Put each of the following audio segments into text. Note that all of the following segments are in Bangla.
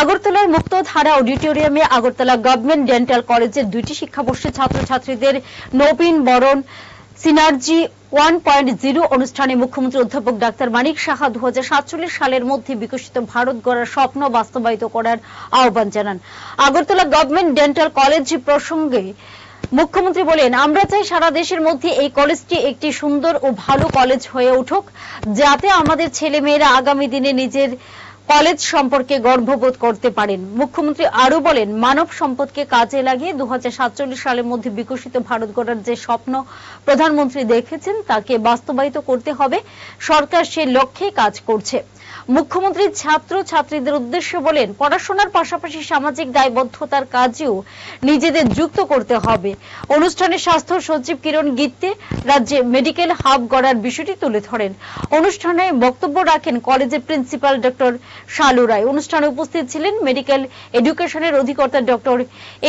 আগরতলার মুক্ত মুক্তধারা অডিটোরিয়ামে আগরতলা গভর্নমেন্ট ডেন্টাল কলেজের দুইটি শিক্ষাবর্ষের ছাত্রছাত্রীদের নবীন বরণ, সিনার্জি ওয়ান পয়েন্ট জিরো অনুষ্ঠানে মুখ্যমন্ত্রী অধ্যাপক ডাক্তার মানিক সাহা দু সালের মধ্যে বিকশিত ভারত গড়ার স্বপ্ন বাস্তবায়িত করার আহ্বান জানান। আগরতলা গভর্নমেন্ট ডেন্টাল কলেজ প্রসঙ্গে মুখ্যমন্ত্রী বলেন, আমরা চাই সারা দেশের মধ্যে এই কলেজটি একটি সুন্দর ও ভালো কলেজ হয়ে উঠুক, যাতে আমাদের ছেলে মেয়েরা আগামী দিনে নিজের কলেজ সম্পর্কে গর্ববোধ করতে পারেন। মুখ্যমন্ত্রী আরও বলেন, মানব সম্পদকে কাজে লাগিয়ে দু হাজার সাতচল্লিশ সালের মধ্যে বিকশিত ভারত গড়ার যে স্বপ্ন প্রধানমন্ত্রী দেখেছেন, তাকে বাস্তবায়িত করতে হবে। সরকার সে লক্ষ্যে কাজ করছে। মুখ্যমন্ত্রী ছাত্র ছাত্রীদের উদ্দেশ্যে বলেন, পড়াশোনার পাশাপাশি সামাজিক দায়বদ্ধতার কাজেও নিজেদের যুক্ত করতে হবে। অনুষ্ঠানে স্বাস্থ্য সচিব কিরণ গিত্তে রাজ্যে মেডিকেল হাব গড়ার বিষয়টি তুলে ধরেন। অনুষ্ঠানে বক্তব্য রাখেন কলেজের প্রিন্সিপাল ডক্টর শালু রায়। অনুষ্ঠানে উপস্থিত ছিলেন মেডিকেল এডুকেশনের অধিকর্তা ডক্টর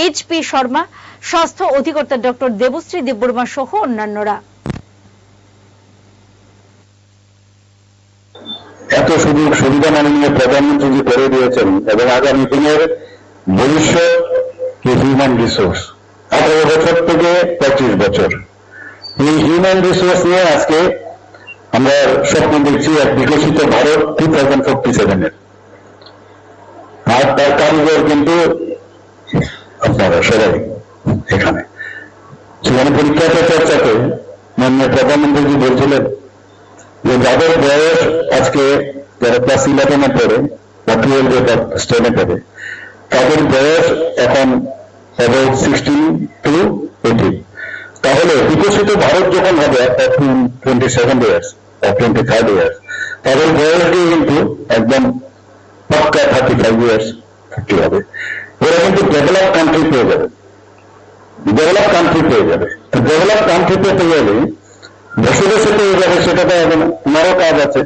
এইচ পি শর্মা, স্বাস্থ্য অধিকর্তা ডক্টর দেবশ্রী দেববর্মা সহ অন্যান্যরা। এত সুযোগ সুবিধা মাননীয় প্রধানমন্ত্রী করে দিয়েছেন এবং আগামী দিনের ভবিষ্যৎ হিউম্যান রিসোর্স আঠারো বছর থেকে পঁচিশ বছর। এই হিউম্যান রিসোর্স নিয়ে আজকে আমরা স্বপ্ন দেখছি এক বিকশিত ভারত টু থাউজেন্ড ফোর্টি সেভেনের আর তার কারিগর কিন্তু আপনারা সবাই এখানে। সেখানে পরীক্ষা পে চর্চাতে মাননীয় প্রধানমন্ত্রীজি বলছিলেন যে যাদের বয়স আজকে যারা ক্লাস ইলেভেনে পড়ে, বা টুয়েলভে বা স্টেনে পড়ে, তাদের বয়স এখন অ্যাবাউট সিক্সটিন টু এইটিন তাহলে বিকশিত ভারত যখন হবে twenty seven years twenty third years তাদের বয়সটি কিন্তু একদম পাক্কা থার্টি ফাইভ ইয়ার্স থার্টি হবে। ওরা কিন্তু ডেভেলপ কান্ট্রি পেয়ে যাবে। ডেভেলপ কান্ট্রি পেয়ে যাবে। ডেভেলপ কান্ট্রি পেতে গেলে বসে বসে পেয়ে যাবে সেটা তো না ওনারও কাজ আছে।